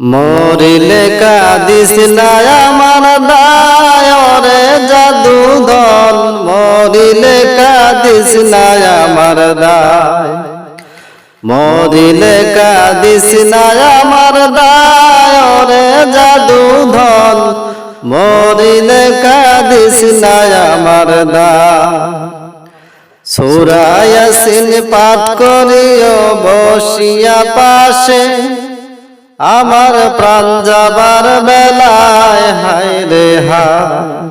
মরিলে Cadiz না আমার দায়রে জাদু ধন মরিলে কাদিস না আমার দায়। মরিলে কাদিস না আমার দায়রে জাদু ধন মরিলে কাদিস না আমার দায়। সুরায়াসিন পাঠ করিও, বসিয়া পাশে আমার প্রাণ যাবার বেলায়, হায় রে হায়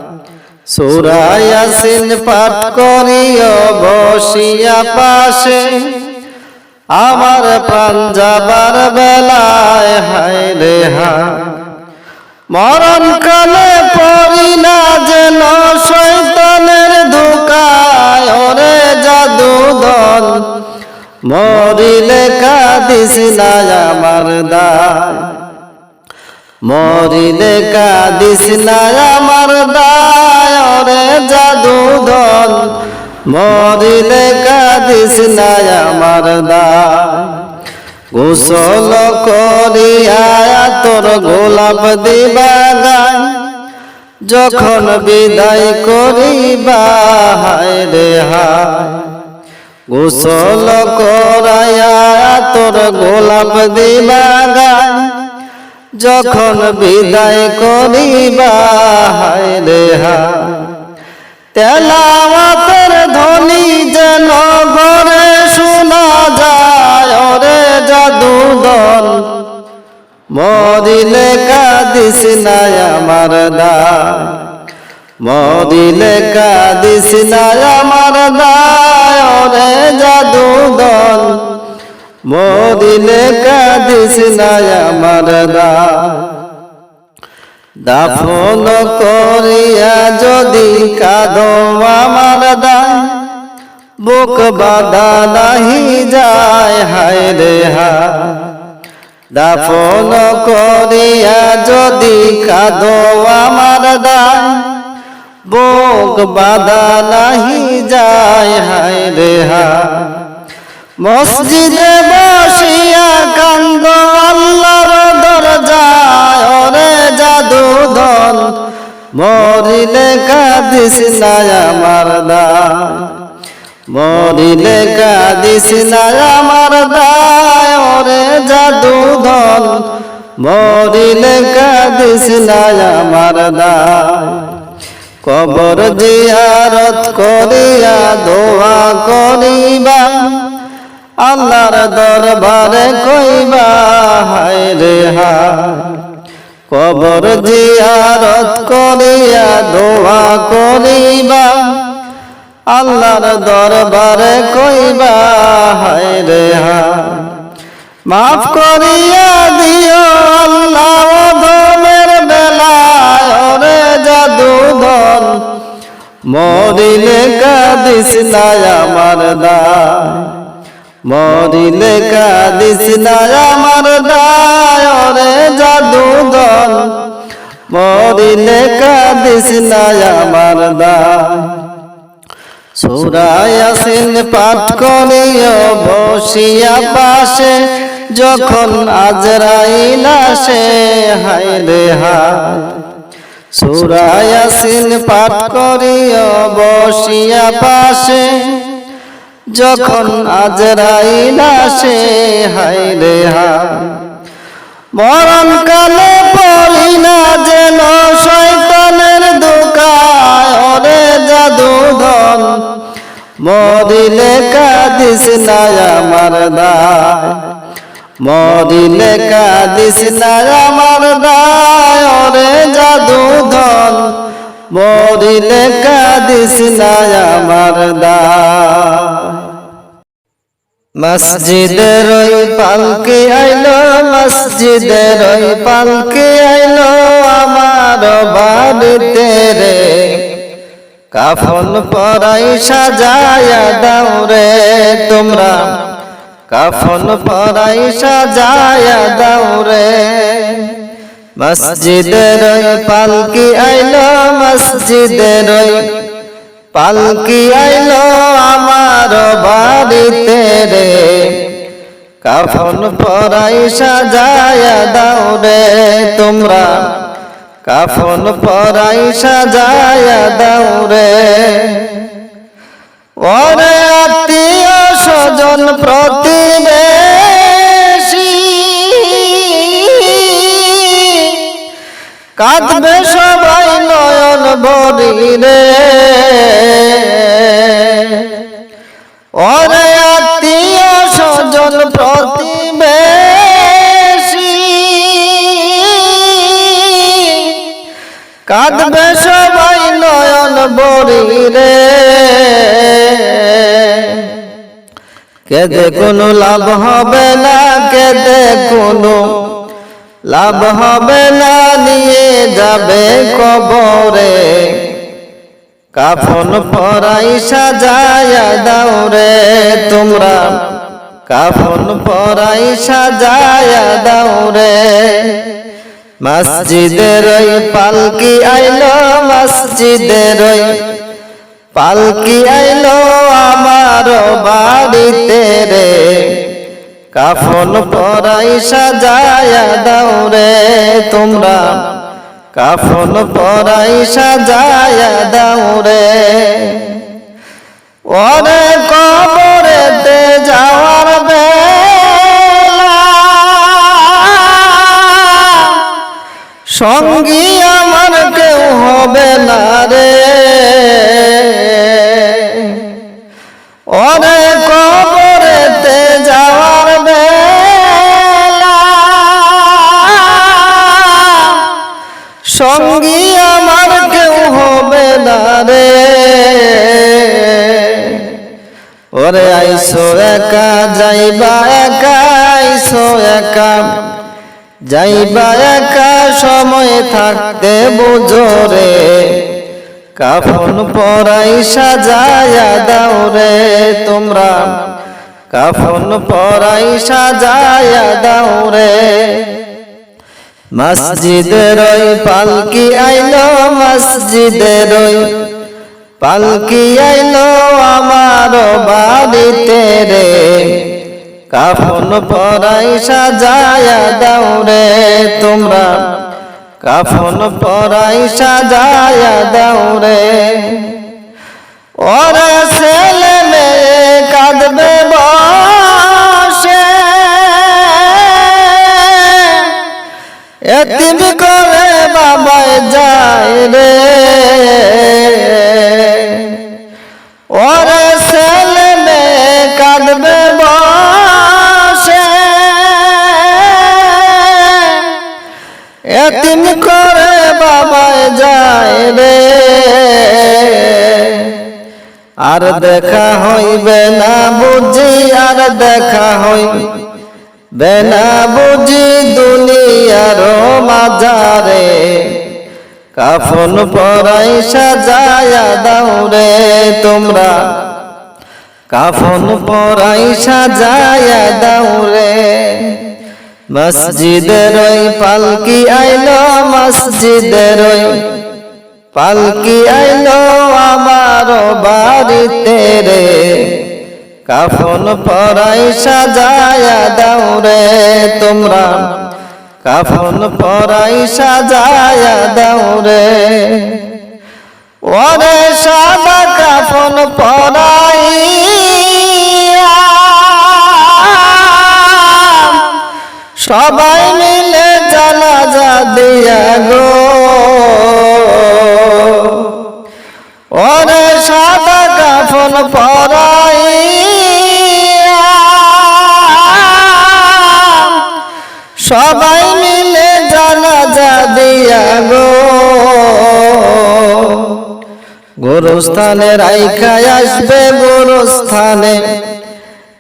সুরায়াসিন পাঠ করিও বসিয়া পাশে, আমার প্রাণ যাবার বেলায়, হায় রে হায় মরণ কালে পড়ি না যেন শৈতনের ধোকায়, ওরে জাদু দল মরিলে কাদিস না আমার দায়। মরিলে কাদিস না আমার দায়, ওরে জাদু দল মরিলে কাদিস না আমার দায়। গোসল করিয়া তোর গোলাপ দিবা গায় যখন বিদায় করিবা, হায় রে হায়। গোসল করায়া তোর গোলাপ দিবা গায় যখন বিদায় করিবা, হায় রে তেলাওয়াতের ধ্বনি যেন ঘরে শোনা যায়, ওরে জাদু দল মদিলে কাদিস না আমার দায় মদিলে কাদিস না আমার দায় জাদু দল মদিলে কাদিস না আমার দায়। দাফন করিয়া যদি কাদো আমার দায়, বুক বাদা নাহি যায়, হায় রে হায়। দাফন করিয়া যদি কাদো আমার দায় বুক বাদা নাহি যায়, হায় রে হায় মসজিদে বসিয়া কান্দ আল্লাহর দরজায়, ওরে জাদু ধন মরিলে কাদিস না আমার দায়। মরিলে কাদিস না আমার দায়, ওরে জাদু ধন মরিলে কাদিস না আমার দায়। কবর জিয়ারত করিয়া দোয়া করিবা। আল্লাহর দরবারে কইবা, হায় রে হায়। কবর জিয়ারত করিয়া দোয়া করিবা। আল্লাহর দরবারে কইবা, হায় রে হায়। মাফ করিয়া দিও আল্লাহ। মরিলে কাদিস না আমার দায়। মরিলে কাদিস না আমার দায়, ওরে জাদু ধন মরিলে কাদিস না আমার দায়। সুরায়াসিন পাঠ করিও, বসিয়া পাশে, যখন আজরাইল আসে, হায় রে হায়। সুরায়াসিন পাঠ করিও বসিয়া পাশে। যখন আজরাইল আসে হায় রে হায়। মরণ কালে পড়ি না যেন শয়তানের দোকায় ওরে জাদু ধন মরিলে কাদিস না আমার দায়। মরিলে কাদিস না আমার দায় ওরে জাদু ধন মরিলে কাদিস না আমার দায়। মসজিদের ওই পালকে আইলো, মসজিদের ওই পালকে আইলো আমার বাড়িতে রে। কাফন পরাই সাজায়া দাও রে তোমরা। কাফন পরাই সাজায়া দাও রে। মসজিদের পালকি আইলো, মসজিদের পালকি আইলো আমার বাড়িতে রে। কাফন পরাই সাজায়া দাও রে তোমরা। কাফন পরাই সাজায়া দাও রে। ওরে আত্মীয় স্বজন প্রতিবেশী। কাঁদবে সবাই নয়ন বরিরে ওরে আত্মীয় স্বজন প্রতিবেশী। কাঁদবে সবাই নয়ন বরি রে কেদে কোনো লাভ হবে না কেদে কোনো লাভ হবে না নিয়ে যাবে কবরে। কাফন পরাই সাজায়া দাও রে তোমরা। কাফন পরাই সাজায়া দাও রে। মসজিদের পালকি আইলো মসজিদের পালকি আইলো আমার বাড়িতে রে। কাফন পরাই সাজায়া দাও রে তোমরা। কাফন পরাই সাজায়া দাও রে। ওরে কবরেতে যাওয়ার বেলা। সঙ্গী আমার কেউ হবে না রে। আইসো একা, যাইবা একা, আইসো একা। যাইবা একা, সময় থাকতে বুঝো রে। কাফন পরাই সাজায়া দাও রে তোমরা। কাফন পরাই সাজায়া দাও রে। মসজিদের পালকি আইলো, মসজিদের পালকি আইলো আমার বাড়িতে রে। কাফন পরাই সাজায়া দাও রে তোমরা। কাফন পরাই সাজায়া দাও রে। ওরে ছেলে মেয়ে কাঁদবে বসে। এতিম করে বাবায় যায় রে। ওরে ছেলে মেয়ে কাঁদবে বসে। এতিম করে বাবায় যায় আর দেখা হইবে না বুঝি, আর দেখা হইবে বেনা বুঝি দুনিয়ার মাজারে। কাফন পরাই সাজায়া দাও রে তোমরা। কাফন পরাই সাজায়া দাও রে। মসজিদের ওই পালকি আইলো, মসজিদের ওই পালকি আইলো আমার বাড়িতে রে। কাফন পরাই সাজায়া দাও রে তোমরা। কাফন পরাই সাজায়া দাও রে। ওরে সাদা কাফন পরাই সবাই মিলে জানাজা দিয়া গো। গোরস্থানে রাইখায় আসবে, গোরস্থানে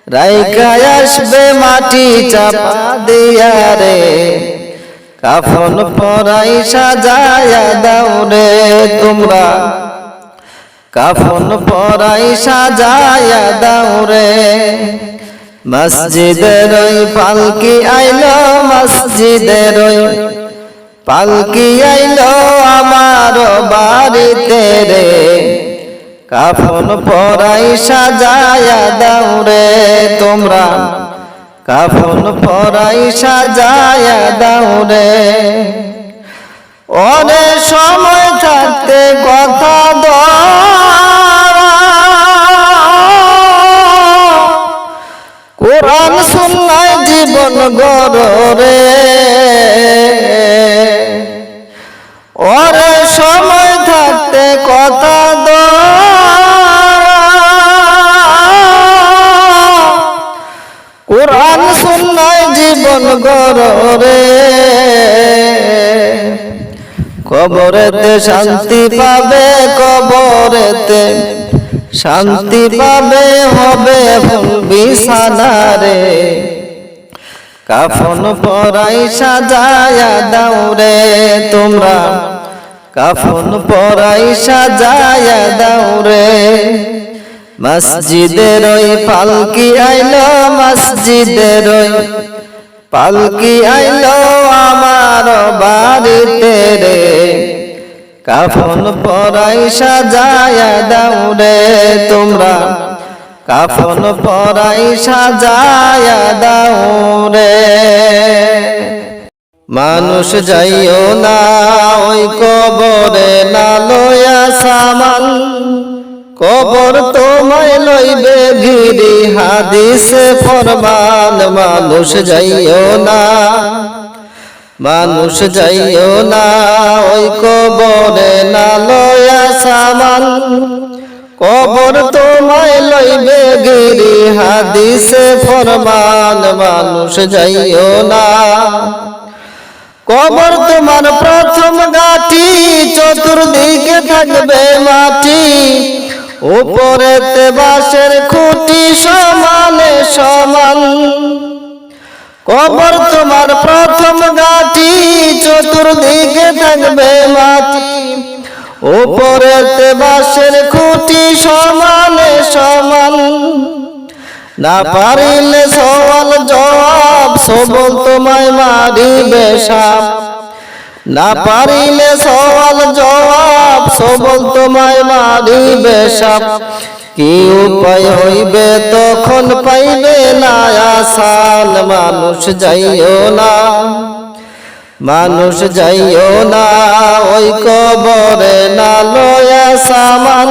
রাইখায় আসবে মাটি চাপা দিয়া রে। কাফন পরাই সাজায়া দাও রে তোমরা। কাফন পরাই সাজায়া দাও রে। মসজিদের ওই পালকি আইলো, মসজিদের ওই পালকি আইলো আমার বাড়িতে রে। কাফন পরাই সাজায়া দাও রে তোমরা। কাফন পরাই সাজায়া দাউরে অনেক সময় থাকতে কথা দ কোরআন শুনলাই জীবন গরে ওরে জীবন গরে কবরেতে শান্তি পাবে, কবরেতে শান্তি পাবে, হবে বিছানারে কাফন পরাই সাজায়া দাউরে তোমরা। কাফন পরাই সাজায়া দাউরে মসজিদের ওই পালকি আইলো, মসজিদের ওই পালকি আইলো আমার বাড়িতে রে। কাফন পরাই সাজায়া দাউরে তোমরা। কাফন পরাই সাজায়া দাউরে মানুষ যাইও না, ওই কবরে না লয়া সামান কবর তোমায় লইবে গিরি, হাদিসে ফরমান, মানুষ যাইও না, মানুষ যাইও না, ওই কবরে না লয়া সামান। কবর তোমায় লইবে গিরি, হাদিসে ফরমান, মানুষ যাইও না। কবর তোমার প্রথম গাঠি, চতুর্দিকে থাকবে মাটি। উপরেতে বাঁশের খুঁটি সমানে সমান। কবর তোমার প্রথম গাঠি চতুর্দিকে থাকবে মাটি। উপরেতে বাঁশের খুঁটি সমানে সমান। না পারিলে সওয়াল জবাব, সবল তোমায় মারিবে সাপ। না পারিলে সওয়াল জবাব সবল তোমায় মারিবে সাপ কি উপায় হইবে তখন পাইবে না আসান, মানুষ যাইও না। মানুষ যাইও না, ওই কবরে না লয়া সামান।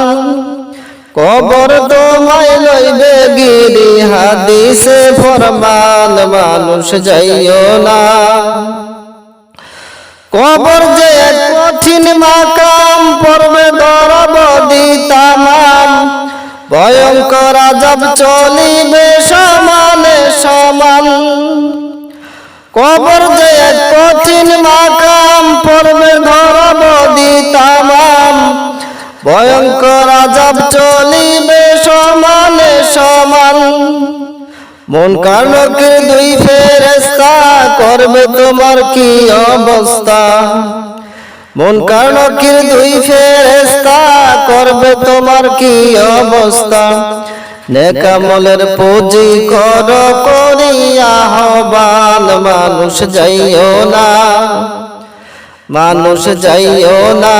কবর তোমায় লইবে গিরি হাদিসে ফরমান, মানুষ যাইও না। কবর যে কঠিন মাকাম পড়বে দরবদি তামাম। ভয়ঙ্কর আজব চলিবে সমানে সমান। কবর যে কঠিন মাকাম পড়বে ধরবদি তামাম। ভয়ঙ্কর আজব চলিবে সমানে সমান। মন কারণকে দুই ফেরেস্তা করবে তোমার কি অবস্থা? মন কারণকের দুই ফেরেস্তা করবে তোমার কি অবস্থা? নেকামলের পুঁজি কর করিয়া হবান মানুষ যাইও না। মানুষ যাইও না,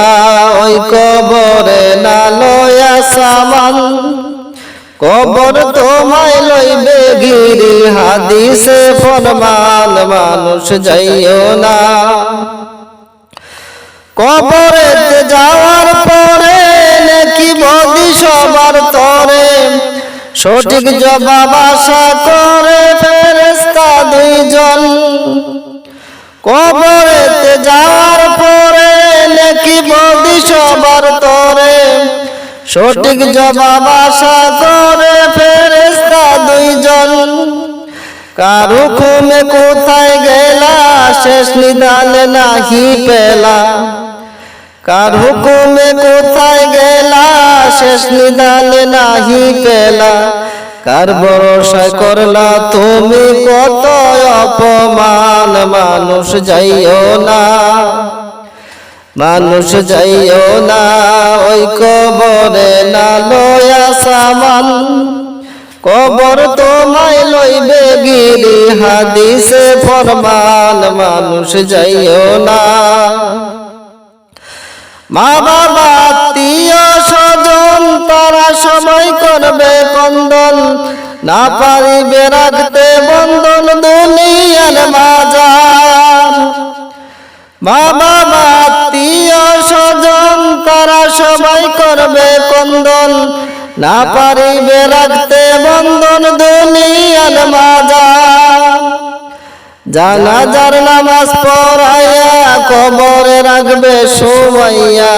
ওই কবরে না লয়া সামান কবর তোমায় লইবে গিরি হাদিসে ফরমান মানুষ যাইও না। কবরেতে যাওয়ার পরে নাকি বদি সবার তরে সঠিক জবাব আশা করে ফেরেস্তা দুইজন। কবরেতে যাওয়ার পরে নাকি বদি সবার তরে সঠিক জবাব আশা করে ফেরেস্তা দুইজন। কারু খুমে কোথায় গেলা শেষ নিদানে নাহি পেলা। কার হুকুমে কোথায় গেলা শেষ নিদানে নাহি পেলা। কার ভরসা করলা তুমি কত অপমান মানুষ যাইও না। মানুষ যাইও না ওই কবরে না লয়া সামান, কবর তোমায় লইবে গিরি, হাদিসে ফরমান, মানুষ যাইও না। মা বাবা আত্মীয় স্বজন, তারা সবাই করবে কন্দন, না পারিবে রাখতে বন্ধন দুনিয়ার মাজার। মা বাবা আত্মীয় স্বজন, তারা সবাই করবে কন্দন না পারিবে রাখতে বন্ধন দুনিয়ার মাজার জানাজার নামাজ পড়াইয়া কবরে রাখবে শোয়াইয়া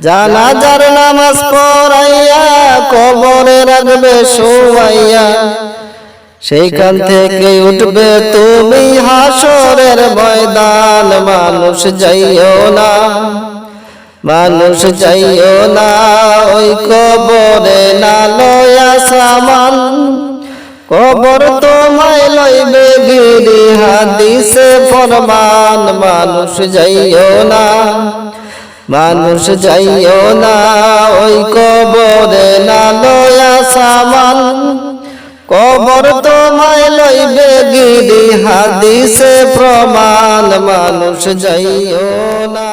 জানাজার নামাজ পড়াইয়া কবরে রাখবে শোয়াইয়া সেইখান থেকে উঠবে তুমি হাসরের ময়দান, মানুষ যাইও না। মানুষ যাইও না, ওই কবরে না লয়া সামান। কবর তোমায় লইবে গিরি, হাদিসে ফরমান, মানুষ যাইও না, মানুষ যাইও না, ওই কবরে না লয়া সামান। কবর তোমায় লইবে গিরি, হাদিসে প্রমাণ মানুষ যাইও না।